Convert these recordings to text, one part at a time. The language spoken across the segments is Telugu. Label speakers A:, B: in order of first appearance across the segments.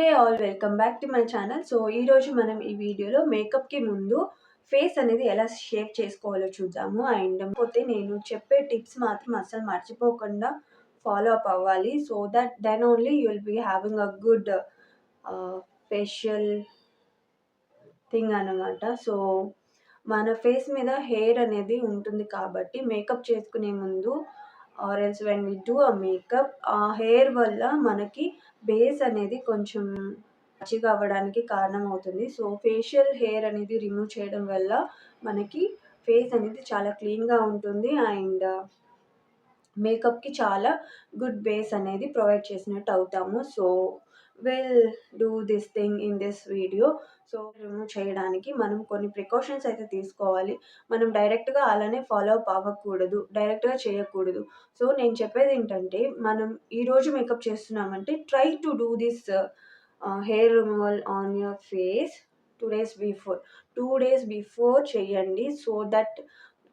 A: Hey all welcome back to my channel so ఈరోజు మనం ఈ వీడియోలో మేకప్కి ముందు ఫేస్ అనేది ఎలా షేప్ చేసుకోవాలో చూద్దాము. అండ్ పోతే నేను చెప్పే టిప్స్ మాత్రం అస్సలు మర్చిపోకుండా ఫాలో అప్ అవ్వాలి. So that then only you will be having a good facial thing అనమాట సో మన ఫేస్ మీద హెయిర్ అనేది ఉంటుంది కాబట్టి మేకప్ చేసుకునే ముందు or else when we do a makeup ఆ హెయిర్ వల్ల మనకి బేస్ అనేది కొంచెం మంచిగా అవ్వడానికి కారణం అవుతుంది సో ఫేషియల్ హెయిర్ అనేది రిమూవ్ చేయడం వల్ల మనకి ఫేస్ అనేది చాలా క్లీన్గా ఉంటుంది అండ్ మేకప్కి uh, చాలా గుడ్ బేస్ అనేది ప్రొవైడ్ చేసినట్టు అవుతాము. So will do this thing in this video so remove చేయడానికి మనం కొన్ని ప్రికాషన్స్ అయితే తీసుకోవాలి. మనం డైరెక్ట్గా అలానే ఫాలో అప్ అవ్వకూడదు డైరెక్ట్గా చేయకూడదు. సో నేను చెప్పేది ఏంటంటే మనం ఈరోజు మేకప్ చేస్తున్నామంటే try to do this hair removal on your face two days before two days before చేయండి సో దట్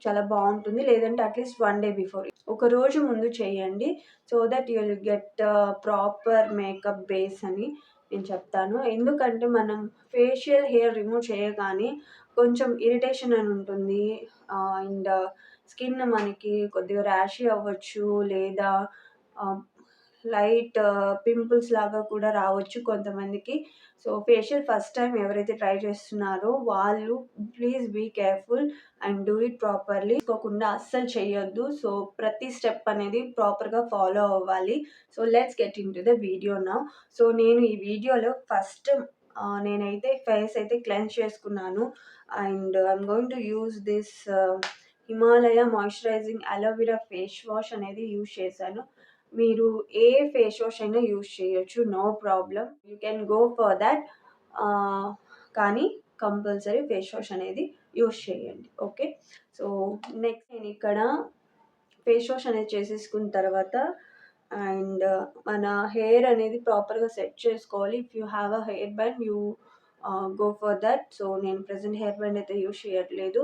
A: చాలా బాగుంటుంది. లేదంటే అట్లీస్ట్ వన్ డే బిఫోర్ ఒక రోజు ముందు చేయండి. So that you will get proper makeup base అని నేను చెప్తాను. ఎందుకంటే మనం ఫేషియల్ హెయిర్ రిమూవ్ చేయగానే కొంచెం ఇరిటేషన్ అని ఉంటుంది. అండ్ స్కిన్ మనకి కొద్దిగా ర్యాషీ అవ్వచ్చు లేదా లైట్ పింపుల్స్ లాగా కూడా రావచ్చు కొంతమందికి. సో ఫేషియల్ ఫస్ట్ టైం ఎవరైతే ట్రై చేస్తున్నారో వాళ్ళు please be careful and do it properly. తీసుకోకుండా అస్సలు చేయొద్దు సో ప్రతి స్టెప్ అనేది ప్రాపర్గా ఫాలో అవ్వాలి. So let's get into the video నా. సో నేను ఈ వీడియోలో ఫస్ట్ నేనైతే ఫేస్ అయితే క్లెన్స్ చేసుకున్నాను. And I'm going to use this Himalaya moisturising aloe vera face wash అనేది యూజ్ చేశాను. మీరు ఏ ఫేస్ వాష్ అయినా యూజ్ చేయొచ్చు no problem you can go for that కానీ కంపల్సరీ ఫేస్ వాష్ అనేది యూజ్ చేయండి ఓకే సో నెక్స్ట్ నేను ఇక్కడ ఫేస్ వాష్ అనేది చేసేసుకున్న తర్వాత అండ్ మన హెయిర్ అనేది ప్రాపర్గా సెట్ చేసుకోవాలి. If you have a hair band you go for that so నేను ప్రజెంట్ హెయిర్ బ్యాండ్ అయితే యూజ్ చేయట్లేదు.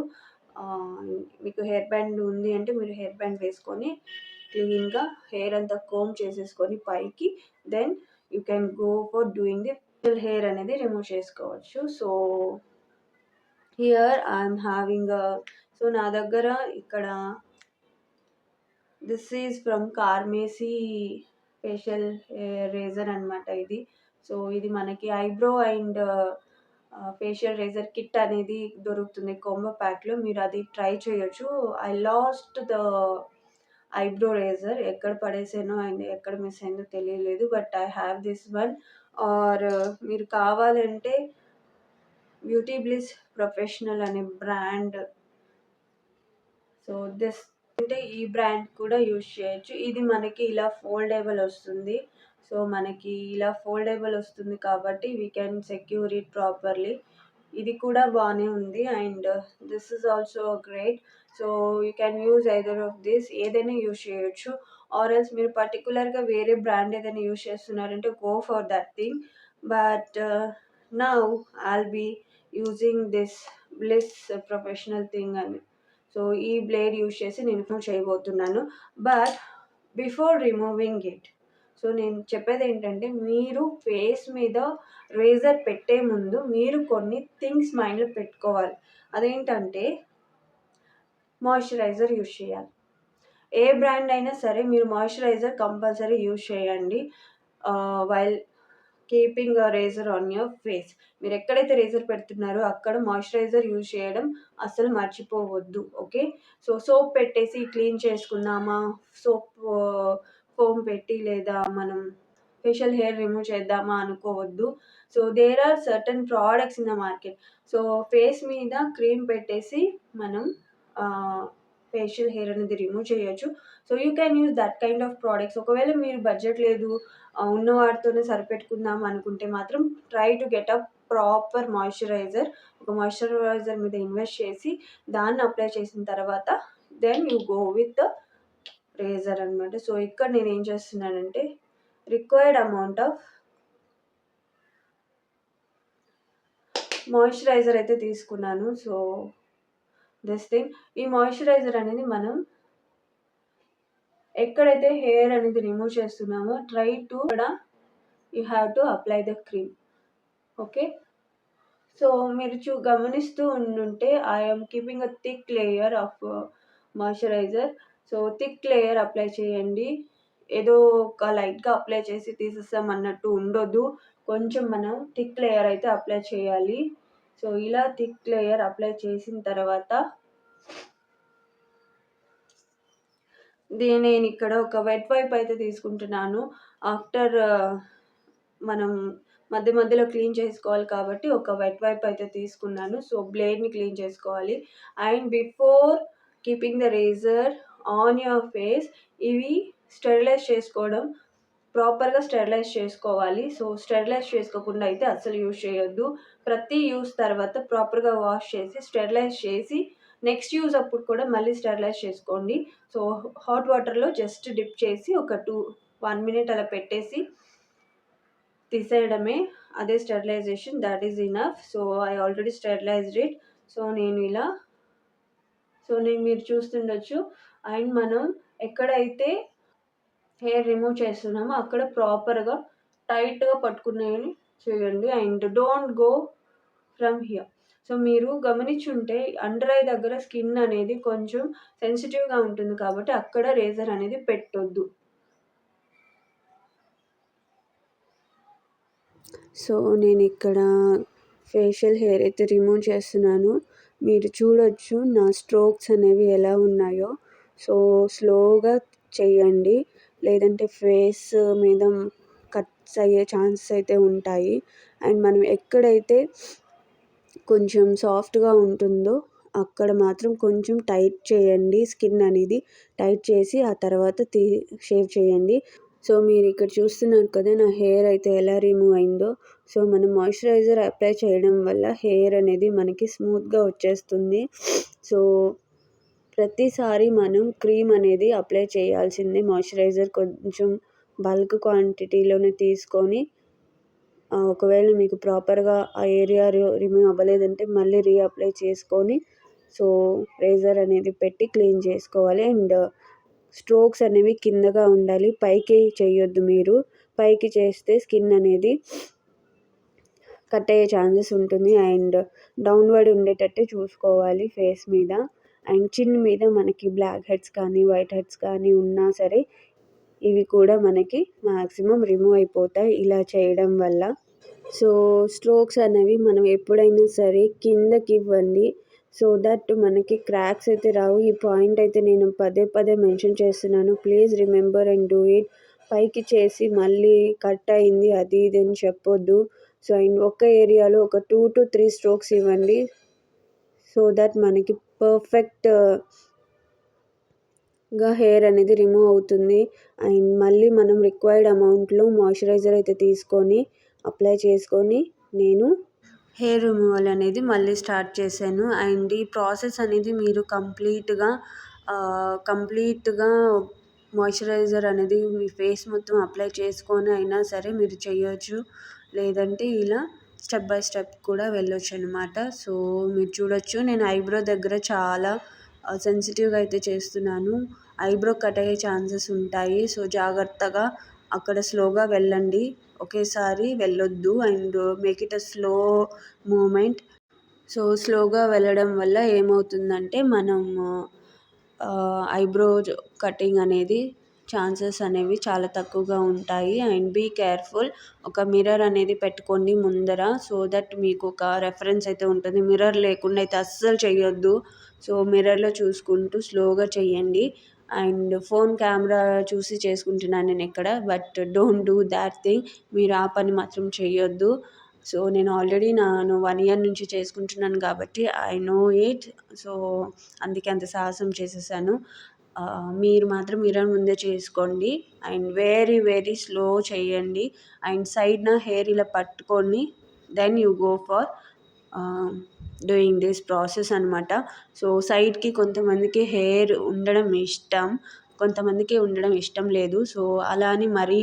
A: మీకు హెయిర్ బ్యాండ్ ఉంది అంటే మీరు హెయిర్ బ్యాండ్ వేసుకొని క్లీన్గా హెయిర్ అంతా కోమ్ చేసేసుకొని పైకి then you can go for doing the hair అనేది రిమూవ్ చేసుకోవచ్చు. So here I'm having so నా దగ్గర ఇక్కడ this is from Carmesi facial razor అనమాట ఇది. సో ఇది మనకి eyebrow and facial razor kit అనేది దొరుకుతుంది కొంబ ప్యాక్లో. మీరు అది ట్రై చేయొచ్చు. I lost the eyebrow razor ఎక్కడ పడేసానో అండ్ ఎక్కడ మిస్ అయిందో తెలియలేదు but I have this one. Or మీరు కావాలంటే బ్యూటీ బ్లిస్ ప్రొఫెషనల్ అనే బ్రాండ్. సో దిస్ అంటే ఈ బ్రాండ్ కూడా యూజ్ చేయొచ్చు. ఇది మనకి ఇలా ఫోల్డేబుల్ వస్తుంది. సో మనకి ఇలా ఫోల్డేబుల్ వస్తుంది కాబట్టి we can secure it properly ఇది కూడా బాగానే ఉంది and this is also great. So you can use either of this ఏదైనా యూజ్ చేయొచ్చు. ఆర్ ఎల్స్ మీరు పర్టికులర్గా వేరే బ్రాండ్ ఏదైనా యూజ్ చేస్తున్నారంటే go for that thing but now I'll be using this Bliss professional thing అని. సో ఈ బ్లేడ్ యూజ్ చేసి నేను చేయబోతున్నాను. But before removing it so నేను చెప్పేది ఏంటంటే మీరు ఫేస్ మీద రేజర్ పెట్టే ముందు మీరు కొన్ని థింగ్స్ మైండ్లో పెట్టుకోవాలి. అదేంటంటే మాయిశ్చరైజర్ యూజ్ చేయాలి. ఏ బ్రాండ్ అయినా సరే మీరు మాయిశ్చరైజర్ కంపల్సరీ యూజ్ చేయండి. While keeping razor on your face మీరు ఎక్కడైతే రేజర్ పెడుతున్నారో అక్కడ మాయిశ్చరైజర్ యూజ్ చేయడం అసలు మర్చిపోవద్దు. ఓకే? సో సోప్ పెట్టేసి క్లీన్ చేసుకుందామా? సోప్ ఫోమ్ పెట్టి లేదా మనం ఫేషియల్ హెయిర్ రిమూవ్ చేద్దామా అనుకోవద్దు. So there are certain products in the market so face మీద క్రీమ్ పెట్టేసి మనం ఫేషియల్ హెయిర్ అనేది రిమూవ్ చేయొచ్చు. So you can use that kind of products ఒకవేళ మీరు బడ్జెట్ లేదు ఉన్న వాటితోనే సరిపెట్టుకుందాం అనుకుంటే మాత్రం try to get up proper moisturiser ఒక మాయిశ్చరైజర్ మీద ఇన్వెస్ట్ చేసి దాన్ని అప్లై చేసిన తర్వాత then you go with the razor అనమాట సో ఇక్కడ నేను ఏం చేస్తున్నానంటే రిక్వైర్డ్ అమౌంట్ ఆఫ్ మాయిశ్చరైజర్ అయితే తీసుకున్నాను. సో దిస్ థింగ్ ఈ మాయిశ్చరైజర్ అనేది మనం ఎక్కడైతే హెయిర్ అనేది రిమూవ్ చేస్తున్నామో ట్రై టు ఇక్కడ you have to apply the cream okay so మీరు చూ గమనిస్తూ ఉండుంటే I'm keeping a thick layer of moisturiser so thick layer apply చేయండి. ఏదో ఒక లైట్గా అప్లై చేసి తీసేస్తాం అన్నట్టు ఉండొద్దు. కొంచెం మనం థిక్ లేయర్ అయితే అప్లై చేయాలి. సో ఇలా థిక్ లేయర్ అప్లై చేసిన తర్వాత దీని నేను ఇక్కడ ఒక వెట్ వైప్ అయితే తీసుకుంటున్నాను. ఆఫ్టర్ uh, మనం మధ్య మధ్యలో క్లీన్ చేసుకోవాలి కాబట్టి ఒక వెట్ వైప్ అయితే తీసుకున్నాను. సో బ్లేడ్ని క్లీన్ చేసుకోవాలి. And before keeping the razor on your face ఇవి స్టెరిలైజ్ చేసుకోవడం ప్రాపర్గా స్టెరిలైజ్ చేసుకోవాలి. సో స్టెరిలైజ్ చేసుకోకుండా అయితే అస్సలు యూజ్ చేయొద్దు. ప్రతి యూస్ తర్వాత ప్రాపర్గా వాష్ చేసి స్టెరిలైజ్ చేసి నెక్స్ట్ యూజ్ అప్పుడు కూడా మళ్ళీ స్టెరిలైజ్ చేసుకోండి. సో హాట్ వాటర్లో జస్ట్ డిప్ చేసి ఒక టూ వన్ మినిట్ అలా పెట్టేసి తీసేయడమే. అదే sterilisation that is enough. So I already sterilised it. So నేను ఇలా సో నేను మీరు చూస్తుండొచ్చు. అండ్ మనం ఎక్కడైతే హెయిర్ రిమూవ్ చేస్తున్నామో అక్కడ ప్రాపర్గా టైట్గా పట్టుకునేవి చేయండి and don't go from here. So మీరు గమనించుంటే అండర్ ఐ దగ్గర స్కిన్ అనేది కొంచెం సెన్సిటివ్గా ఉంటుంది కాబట్టి అక్కడ రేజర్ అనేది పెట్టొద్దు. సో నేను ఇక్కడ ఫేషియల్ హెయిర్ అయితే రిమూవ్ చేస్తున్నాను. మీరు చూడొచ్చు నా స్ట్రోక్స్ అనేవి ఎలా ఉన్నాయో. సో స్లోగా చేయండి. లేదంటే ఫేస్ మీద కట్స్ అయ్యే ఛాన్సెస్ అయితే ఉంటాయి. అండ్ మనం ఎక్కడైతే కొంచెం సాఫ్ట్గా ఉంటుందో అక్కడ మాత్రం కొంచెం టైట్ చేయండి. స్కిన్ అనేది టైట్ చేసి ఆ తర్వాత తీ షేవ్ చేయండి. సో మీరు ఇక్కడ చూస్తున్నారు కదా నా హెయిర్ అయితే ఎలా రిమూవ్ అయిందో. సో మనం మాయిశ్చరైజర్ అప్లై చేయడం వల్ల హెయిర్ అనేది మనకి స్మూత్గా వచ్చేస్తుంది. సో ప్రతిసారి మనం క్రీమ్ అనేది అప్లై చేయాల్సిందే మాయిశ్చరైజర్ కొంచెం బల్క్ క్వాంటిటీలోనే తీసుకొని ఒకవేళ మీకు ప్రాపర్గా ఆ ఏరియా రిమూవ్ అవ్వలేదంటే మళ్ళీ రీఅప్లై చేసుకొని సో రేజర్ అనేది పెట్టి క్లీన్ చేసుకోవాలి. అండ్ స్ట్రోక్స్ అనేవి కిందగా ఉండాలి. పైకి చేయొద్దు మీరు. పైకి చేస్తే స్కిన్ అనేది కట్ అయ్యే ఛాన్సెస్ ఉంటుంది. అండ్ డౌన్వర్డ్ ఉండేటట్టే చూసుకోవాలి ఫేస్ మీద. అండ్ చిన్ మీద మనకి బ్లాక్ హెడ్స్ కానీ వైట్ హెడ్స్ కానీ ఉన్నా సరే ఇవి కూడా మనకి మ్యాక్సిమం రిమూవ్ అయిపోతాయి ఇలా చేయడం వల్ల. సో స్ట్రోక్స్ అనేవి మనం ఎప్పుడైనా సరే కిందకి ఇవ్వండి. సో దట్ మనకి క్రాక్స్ అయితే రావు. ఈ పాయింట్ అయితే నేను పదే పదే మెన్షన్ చేస్తున్నాను. Please remember and do it. పైకి చేసి మళ్ళీ కట్ అయింది అది ఇది అని చెప్పొద్దు. సో అండ్ ఒక ఏరియాలో ఒక టూ టు త్రీ స్ట్రోక్స్ ఇవ్వండి. సో దట్ మనకి పర్ఫెక్ట్ ఇంకా హెయిర్ అనేది రిమూవ్ అవుతుంది. అండ్ మళ్ళీ మనం రిక్వైర్డ్ అమౌంట్లో మాయిశ్చరైజర్ అయితే తీసుకొని అప్లై చేసుకొని నేను హెయిర్ రిమూవల్ అనేది మళ్ళీ స్టార్ట్ చేశాను. అండ్ ఈ ప్రాసెస్ అనేది మీరు కంప్లీట్గా కంప్లీట్గా మాయిశ్చరైజర్ అనేది మీ ఫేస్ మొత్తం అప్లై చేసుకొని అయినా సరే మీరు చేయొచ్చు. లేదంటే ఇలా స్టెప్ బై స్టెప్ కూడా వెళ్ళొచ్చు అనమాట సో మీరు చూడొచ్చు. నేను ఐబ్రో దగ్గర చాలా సెన్సిటివ్గా అయితే చేస్తున్నాను. ఐబ్రో కట్ అయ్యే ఛాన్సెస్ ఉంటాయి. సో జాగ్రత్తగా అక్కడ స్లోగా వెళ్ళండి. ఒకేసారి వెళ్ళొద్దు. And make it a slow movement so స్లోగా వెళ్ళడం వల్ల ఏమవుతుందంటే మనం ఐబ్రో కటింగ్ అనేది ఛాన్సెస్ అనేవి చాలా తక్కువగా ఉంటాయి. అండ్ బీ కేర్ఫుల్ ఒక మిర్రర్ అనేది పెట్టుకోండి ముందర. సో దట్ మీకు ఒక రెఫరెన్స్ అయితే ఉంటుంది. మిర్రర్ లేకుండా అయితే అస్సలు చేయొద్దు సో మిర్రర్లో చూసుకుంటూ స్లోగా చేయండి అండ్ ఫోన్ కెమెరా చూసి చేసుకుంటున్నాను నేను ఎక్కడ but don't do that thing. మీరు ఆ పని మాత్రం చేయొద్దు సో నేను ఆల్రెడీ నేను వన్ ఇయర్ నుంచి చేసుకుంటున్నాను కాబట్టి ఐ నో ఇట్. సో అందుకే అంత సాహసం చేసేసాను. మీరు మాత్రం మిర్రర్ ముందే చేసుకోండి. అండ్ వెరీ వెరీ స్లో చేయండి అండ్ సైడ్న హెయిర్ ఇలా పట్టుకొని then you go for doing this process అనమాట సో సైడ్కి కొంతమందికి హెయిర్ ఉండడం ఇష్టం కొంతమందికి ఉండడం ఇష్టం లేదు. సో అలా అని మరీ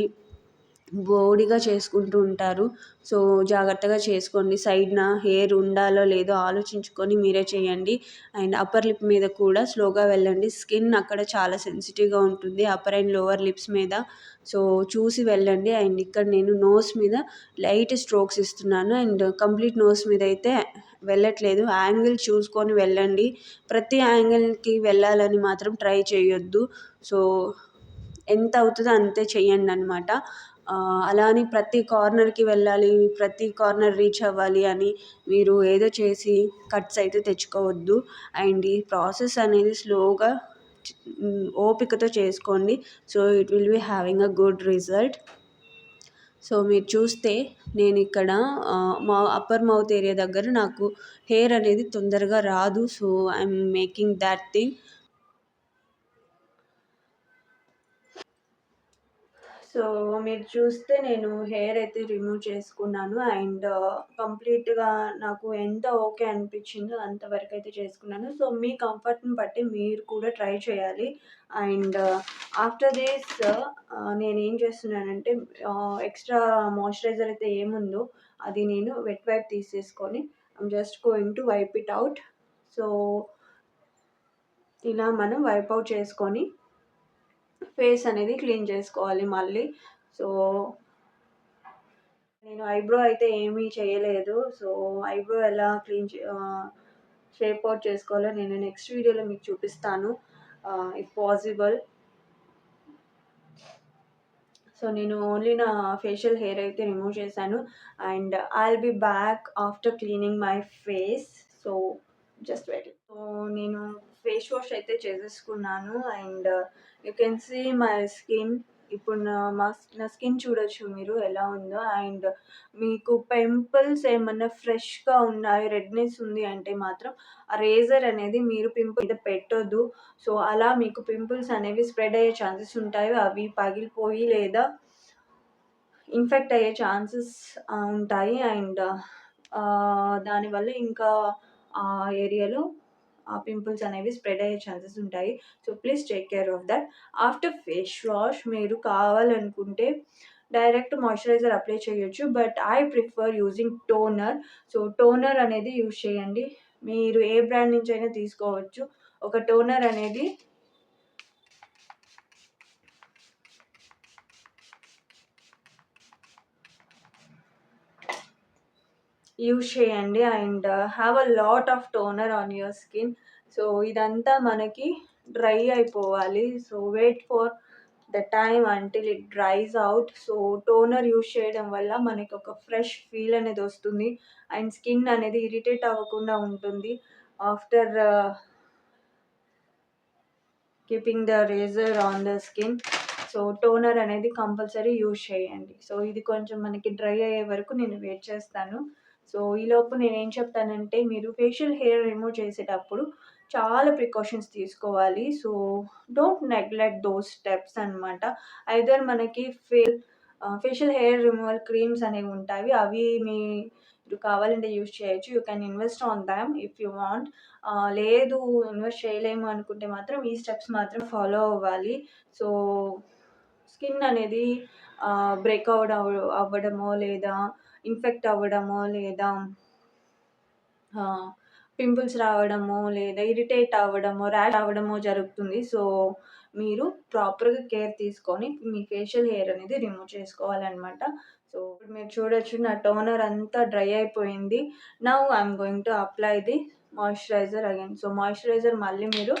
A: బోడిగా చేసుకుంటూ ఉంటారు. సో జాగ్రత్తగా చేసుకోండి. సైడ్న హెయిర్ ఉండాలో లేదో ఆలోచించుకొని మీరే చేయండి. అండ్ అప్పర్ లిప్ మీద కూడా స్లోగా వెళ్ళండి. స్కిన్ అక్కడ చాలా సెన్సిటివ్గా ఉంటుంది. అప్పర్ అండ్ లోవర్ లిప్స్ మీద. సో చూసి వెళ్ళండి. అండ్ ఇక్కడ నేను నోస్ మీద లైట్ స్ట్రోక్స్ ఇస్తున్నాను. అండ్ కంప్లీట్ నోస్ మీద అయితే వెళ్ళట్లేదు. యాంగిల్ చూసుకొని వెళ్ళండి. ప్రతి యాంగిల్కి వెళ్ళాలని మాత్రం ట్రై చేయొద్దు. సో ఎంత అవుతుందో అంతే చేయండి అనమాట అలా అని ప్రతి కార్నర్కి వెళ్ళాలి ప్రతి కార్నర్ రీచ్ అవ్వాలి అని మీరు ఏదో చేసి కట్స్ అయితే తెచ్చుకోవద్దు. అండ్ ఈ ప్రాసెస్ అనేది స్లోగా ఓపికతో చేసుకోండి. So it will be having a good result. So మీరు చూస్తే నేను ఇక్కడ మా అప్పర్ మౌత్ ఏరియా దగ్గర నాకు హెయిర్ అనేది తొందరగా రాదు. So I'm making that thing so మీరు చూస్తే నేను హెయిర్ అయితే రిమూవ్ చేసుకున్నాను. అండ్ కంప్లీట్గా నాకు ఎంత ఓకే అనిపించిందో అంతవరకు అయితే చేసుకున్నాను. సో మీ కంఫర్ట్ని బట్టి మీరు కూడా ట్రై చేయాలి. అండ్ ఆఫ్టర్ దిస్ నేను ఏం చేస్తున్నానంటే ఎక్స్ట్రా మాయిశ్చరైజర్ అయితే ఏముందో అది నేను వెట్ వైప్ తీసేసుకొని I'm just going to wipe it out so ఇలా మనం వైప్ అవుట్ చేసుకొని ఫేస్ అనేది క్లీన్ చేసుకోవాలి మళ్ళీ. సో నేను ఐబ్రో అయితే ఏమీ చేయలేదు. సో ఐబ్రో ఎలా క్లీన్ షేప్ అవుట్ చేసుకోవాలో నేను నెక్స్ట్ వీడియోలో మీకు చూపిస్తాను. If possible. సో నేను ఓన్లీ నా ఫేషియల్ హెయిర్ అయితే రిమూవ్ చేశాను. And I'll be back after cleaning my face. So just wait so నేను ఫేస్ వాష్ అయితే చేసేసుకున్నాను. And you can see my skin. ఇప్పుడు నా మా నా స్కిన్ చూడొచ్చు మీరు ఎలా ఉందో. అండ్ మీకు పింపుల్స్ ఏమన్నా ఫ్రెష్గా ఉన్నాయి రెడ్నెస్ ఉంది అంటే మాత్రం ఆ రేజర్ అనేది మీరు పింపుల్ మీద పెట్టొద్దు. సో అలా మీకు పింపుల్స్ అనేవి స్ప్రెడ్ అయ్యే ఛాన్సెస్ ఉంటాయి. అవి పగిలిపోయి లేదా ఇన్ఫెక్ట్ అయ్యే ఛాన్సెస్ ఉంటాయి. అండ్ దానివల్ల ఇంకా ఆ ఏరియాలో పింపుల్స్ అనేవి స్ప్రెడ్ అయ్యే ఛాన్సెస్ ఉంటాయి. So please take care of that after face wash మీరు కావాలనుకుంటే డైరెక్ట్ మాయిశ్చరైజర్ అప్లై చేయొచ్చు. But I prefer using toner so toner అనేది యూజ్ చేయండి. మీరు ఏ బ్రాండ్ నుంచి అయినా తీసుకోవచ్చు. ఒక టోనర్ అనేది యూజ్ చేయండి and have a lot of toner on your skin so ఇదంతా మనకి డ్రై అయిపోవాలి. So wait for the time until it dries out so toner use చేయడం వల్ల మనకి ఒక ఫ్రెష్ ఫీల్ అనేది వస్తుంది. అండ్ స్కిన్ అనేది ఇరిటేట్ అవ్వకుండా ఉంటుంది. After keeping the razor on the skin so toner అనేది కంపల్సరీ యూజ్ చేయండి. సో ఇది కొంచెం మనకి డ్రై అయ్యే వరకు నేను వెయిట్ చేస్తాను. సో ఈలోపు నేను ఏం చెప్తానంటే మీరు ఫేషియల్ హెయిర్ రిమూవ్ చేసేటప్పుడు చాలా ప్రికాషన్స్ తీసుకోవాలి. So don't neglect those steps అనమాట ఐదర్ మనకి ఫే ఫేషియల్ హెయిర్ రిమూవల్ క్రీమ్స్ అనేవి ఉంటాయి. అవి మీ మీరు కావాలంటే యూస్ చేయొచ్చు. You can invest on them if you want లేదు ఇన్వెస్ట్ చేయలేము అనుకుంటే మాత్రం ఈ స్టెప్స్ మాత్రం ఫాలో అవ్వాలి. సో స్కిన్ అనేది బ్రేక్ అవడం అవ్వడమో లేదా ఇన్ఫెక్ట్ అవ్వడమో లేదా పింపుల్స్ రావడమో లేదా ఇరిటేట్ అవ్వడమో ర్యాష్ అవ్వడమో జరుగుతుంది. సో మీరు ప్రాపర్గా కేర్ తీసుకొని మీ ఫేషియల్ హెయిర్ అనేది రిమూవ్ చేసుకోవాలన్నమాట. సో ఇప్పుడు మీరు చూడొచ్చు నా టోనర్ అంతా డ్రై అయిపోయింది. Now I'm going to apply the moisturiser again so moisturiser మళ్ళీ మీరు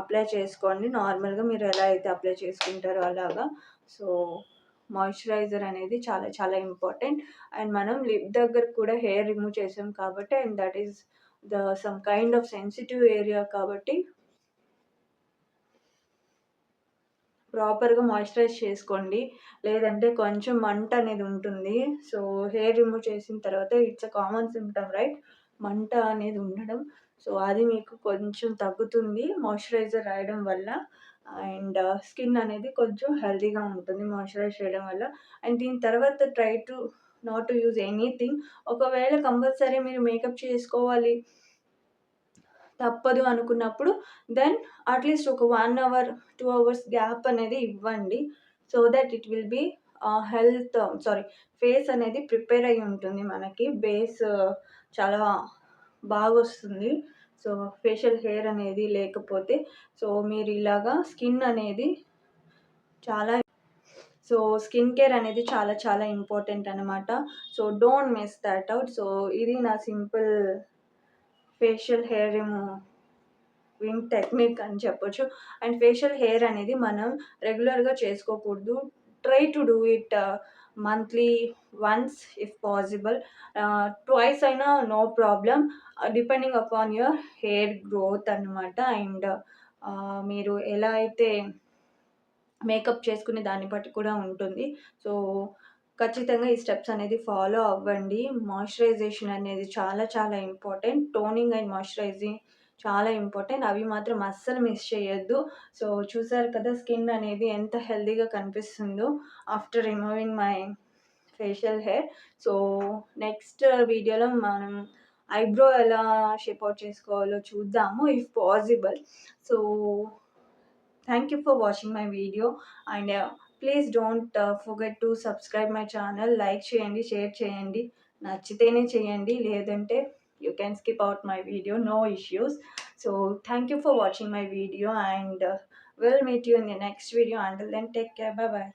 A: అప్లై చేసుకోండి. నార్మల్గా మీరు ఎలా అయితే అప్లై చేసుకుంటారో అలాగా. సో మాయిశ్చరైజర్ అనేది చాలా చాలా ఇంపార్టెంట్ అండ్ మనం లిప్ దగ్గర కూడా హెయిర్ రిమూవ్ చేసాం కాబట్టి and that is the some kind of sensitive area కాబట్టి ప్రాపర్గా మాయిశ్చరైజ్ చేసుకోండి. లేదంటే కొంచెం మంట అనేది ఉంటుంది. సో హెయిర్ రిమూవ్ చేసిన తర్వాత it's a common symptom right మంట అనేది ఉండడం. సో అది మీకు కొంచెం తగ్గుతుంది. మాయిశ్చరైజర్ రాయడం వల్ల అండ్ స్కిన్ అనేది కొంచెం హెల్తీగా ఉంటుంది మాయిశ్చరైజ్ చేయడం వల్ల. అండ్ దీని తర్వాత try to not to use anything. ఒకవేళ కంపల్సరీ మీరు మేకప్ చేసుకోవాలి తప్పదు అనుకున్నప్పుడు దెన్ అట్లీస్ట్ ఒక one hour two hours gap అనేది ఇవ్వండి. So that it will be health sorry face అనేది ప్రిపేర్ అయ్యి ఉంటుంది మనకి. బేస్ చాలా బాగా వస్తుంది సో ఫేషియల్ హెయిర్ అనేది లేకపోతే సో మీరు ఇలాగా స్కిన్ అనేది చాలా సో స్కిన్ కేర్ అనేది చాలా చాలా ఇంపార్టెంట్ అనమాట so don't miss that out so ఇది నా simple facial hair removing technique అని చెప్పొచ్చు. అండ్ ఫేషియల్ హెయిర్ అనేది మనం రెగ్యులర్గా చేసుకోకూడదు. Try to do it monthly once if possible twice అయినా no problem depending upon your hair growth అనమాట అండ్ మీరు ఎలా అయితే మేకప్ చేసుకునే దాన్ని బట్టి కూడా ఉంటుంది. సో ఖచ్చితంగా ఈ స్టెప్స్ అనేది ఫాలో అవ్వండి. మాయిశ్చరైజేషన్ అనేది చాలా చాలా ఇంపార్టెంట్ టోనింగ్ అండ్ మాయిశ్చరైజింగ్ చాలా ఇంపార్టెంట్ అవి మాత్రం అస్సలు మిస్ చేయొద్దు. సో చూసారు కదా స్కిన్ అనేది ఎంత హెల్దీగా కనిపిస్తుందో after removing my facial hair so next వీడియోలో మనం ఐబ్రో ఎలా షేప్ అవుట్ చేసుకోవాలో చూద్దాము if possible so thank you for watching my video and please don't forget to subscribe my channel like చేయండి షేర్ చేయండి. నచ్చితేనే చేయండి. లేదంటే you can skip out my video no issues. So thank you for watching my video and uh, we'll meet you in the next video. Until then take care. Bye bye